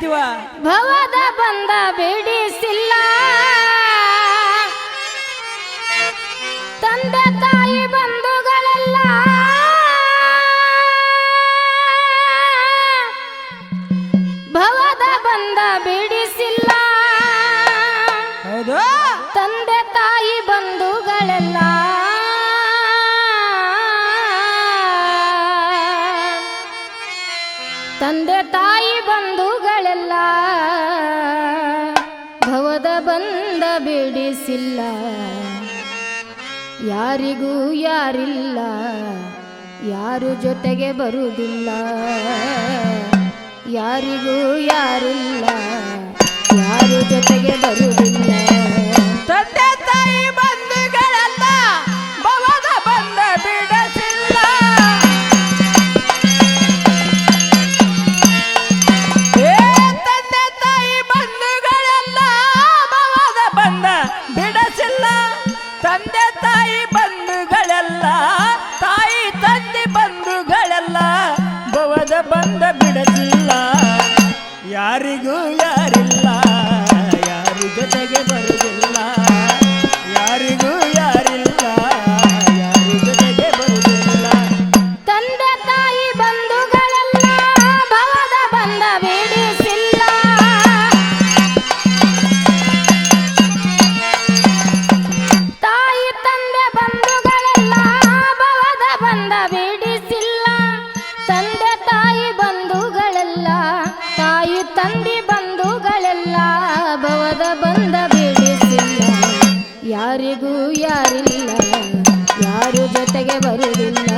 ಭವದ ಬಂದ ಬಿಡಿಸಿಲ್ಲ. ತಂದೆ ತಾಯಿ ಬಂಧುಗಳೆಲ್ಲ. ಭವದ ಬಂದ ಬಿಡಿಸಿಲ್ಲ. ಹೌದು? ತಂದೆ ತಾಯಿ ಬಂಧುಗಳೆಲ್ಲ. ತಂದೆ ತಾಯಿ ಇಡಿಸಿಲ್ಲ ಯಾರಿಗೂ ಯಾರಿಲ್ಲ ಯಾರು ಜೊತೆಗೆ ಬರುವುದಿಲ್ಲ. ಯಾರಿಗೂ ಯಾರಿಲ್ಲ ಯಾರು ಜೊತೆಗೆ ಬರು 전대 ಯಾರಿಗೂ ಯಾರಿಲ್ಲ ಯಾರು ಜೊತೆಗೆ ಬರುವುದಿಲ್ಲ.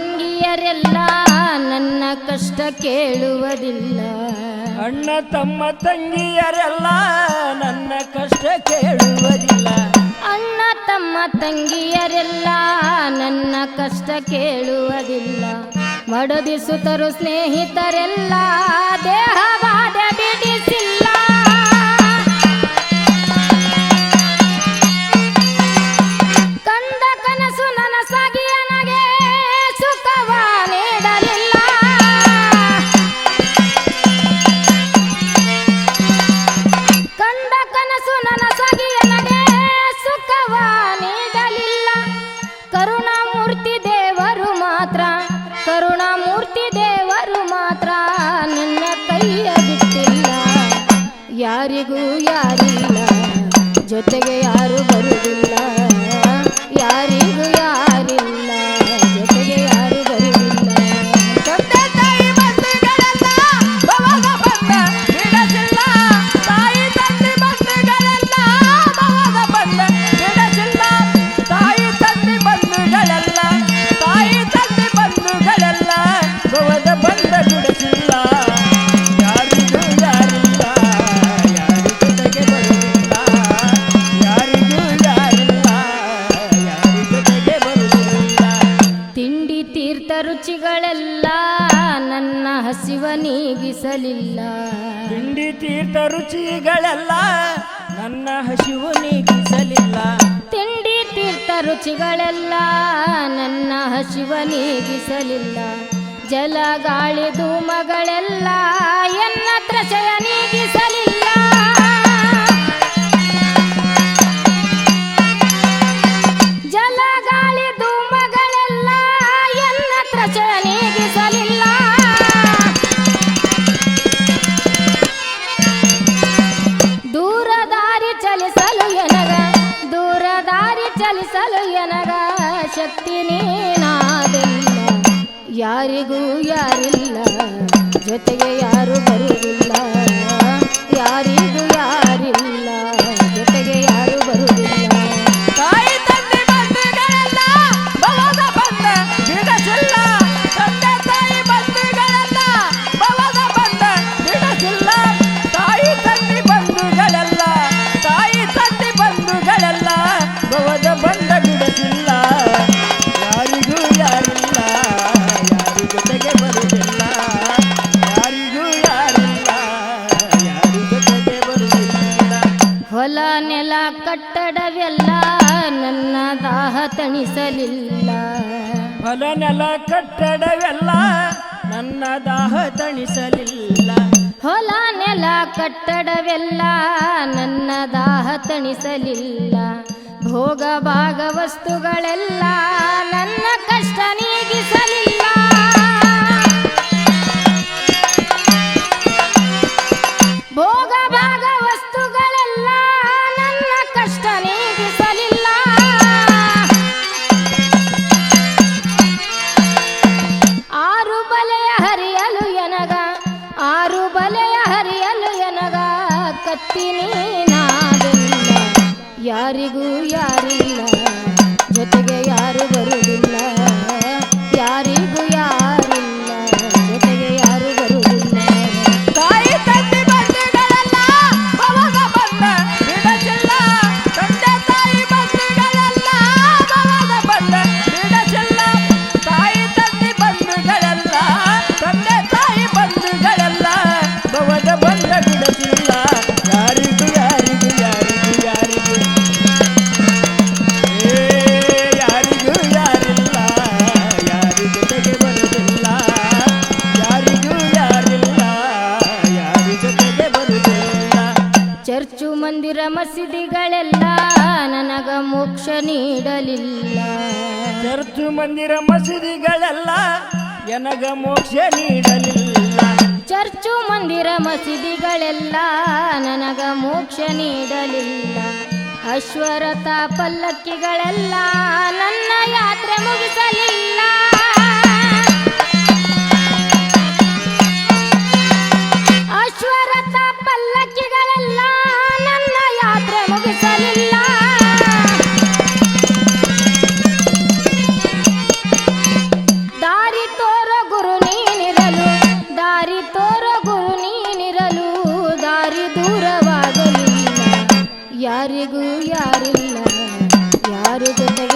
ತಂಗಿಯರೆಲ್ಲ ನನ್ನ ಕಷ್ಟ ಕೇಳುವುದಿಲ್ಲ. ಅಣ್ಣ ತಮ್ಮ ತಂಗಿಯರೆಲ್ಲ ನನ್ನ ಕಷ್ಟ ಕೇಳುವುದಿಲ್ಲ. ಅಣ್ಣ ತಮ್ಮ ತಂಗಿಯರೆಲ್ಲ ನನ್ನ ಕಷ್ಟ ಕೇಳುವುದಿಲ್ಲ. ಮಡದಿಸುತ್ತರು ಸ್ನೇಹಿತರೆಲ್ಲ ದೇಹವಾದ ಬಿಡಿಸಿಲ್ಲ. tengo ರುಚಿಗಳೆಲ್ಲ ನನ್ನ ಹಸಿವ ನೀಗಿಸಲಿಲ್ಲ. ತಿಂಡಿ ತೀರ್ಥ ರುಚಿಗಳೆಲ್ಲ ನನ್ನ ಹಸಿವು ನೀಗಿಸಲಿಲ್ಲ. ತಿಂಡಿ ತೀರ್ಥ ರುಚಿಗಳೆಲ್ಲ ನನ್ನ ಹಸಿವ ನೀಗಿಸಲಿಲ್ಲ. ಜಲ ಗಾಳಿ ಧೂಮಗಳೆಲ್ಲ ಎನ್ನತ್ರ ಜನರ ಶಕ್ತಿ ನೀನಾದಿಲ್ಲ. ಯಾರಿಗೂ ಯಾರಿಲ್ಲ ಜೊತೆಗೆ ಯಾರು ಬರುವುದಿಲ್ಲ. ಯಾರಿಗೂ ತಣಿಸಲಿಲ್ಲ. ಹೊಲ ನೆಲ ಕಟ್ಟಡವೆಲ್ಲ ನನ್ನ ದಾಹ ತಣಿಸಲಿಲ್ಲ. ಹೊಲ ನೆಲ ಕಟ್ಟಡವೆಲ್ಲ ನನ್ನ ದಾಹ ತಣಿಸಲಿಲ್ಲ. ಭೋಗ ಭಾಗ ವಸ್ತುಗಳೆಲ್ಲ ನನ್ನ ಕಷ್ಟ ನೀಗಿಸಲಿಲ್ಲ ಯಾರಿಲ್ಲ ಜೊತೆಗೆ ಯಾರು ಬರುವುದಿಲ್ಲ ಮಸೀದಿಗಳೆಲ್ಲ ನನಗ ಮೋಕ್ಷ ನೀಡಲಿಲ್ಲ. ಚರ್ಚು ಮಂದಿರ ಮಸೀದಿಗಳೆಲ್ಲ ನನಗ ಮೋಕ್ಷ ನೀಡಲಿಲ್ಲ. ಚರ್ಚು ಮಂದಿರ ಮಸೀದಿಗಳೆಲ್ಲ ನನಗ ಮೋಕ್ಷ ನೀಡಲಿಲ್ಲ. ಅಶ್ವರಥ ಪಲ್ಲಕ್ಕಿಗಳೆಲ್ಲ ನನ್ನ ಯಾತ್ರೆ ಮುಗಿಸಲಿಲ್ಲ. ಯಾರಿಗೂ ಯಾರಿಲ್ಲ ಯಾರು ಜೊತೆಗೆ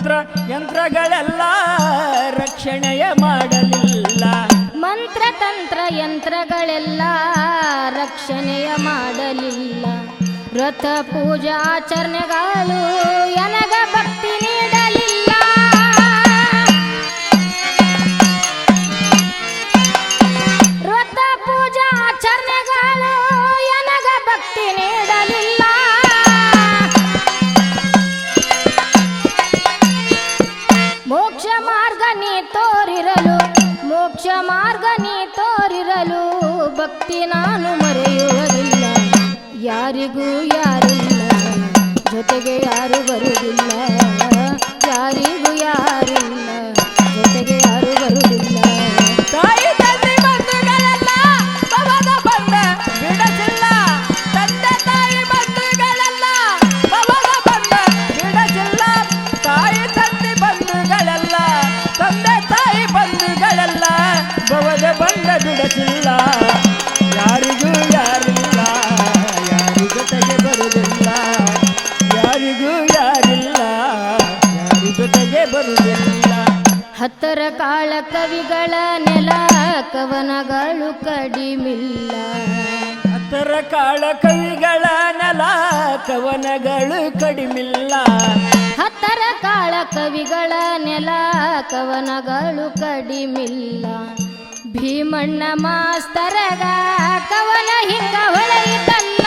ಮಂತ್ರ, ಯಂತ್ರಗಳೆಲ್ಲ ರಕ್ಷಣೆಯ ಮಾಡಲಿಲ್ಲ. ಮಂತ್ರ, ತಂತ್ರ, ಯಂತ್ರಗಳೆಲ್ಲ ರಕ್ಷಣೆಯ ಮಾಡಲಿಲ್ಲ. ವ್ರತ ಪೂಜಾ ಆಚರಣೆಗಳು ಎನಗ ಭಕ್ತಿ ನೀಡಲಿಲ್ಲ. ವ್ರತ ಪೂಜಾ ಆಚರಣೆಗಳು ಮೋಕ್ಷ ಮಾರ್ಗ ನೀ ತೋರಿರಲು ಭಕ್ತಿ ನಾನು ಮರೆಯುವುದಿಲ್ಲ. ಯಾರಿಗೂ ಯಾರಿಲ್ಲ ಜೊತೆಗೆ ಯಾರು ಬರುವುದಿಲ್ಲ. ಕವಿಗಳ ನೆಲ ಕವನಗಳು ಕಡಿಮಿಲ್ಲ. ಹತ್ತರ ಕಾಳ ಕವಿಗಳ ನೆಲ ಕವನಗಳು ಕಡಿಮಿಲ್ಲ. ಹತ್ತರ ಕಾಳ ಕವಿಗಳ ನೆಲ ಕವನಗಳು ಕಡಿಮಿಲ್ಲ. ಭೀಮಣ್ಣ ಮಾಸ್ತರಗ ಕವನ ಹಿಂಗ ಹೊಳೆಯಿತಲ್ಲ.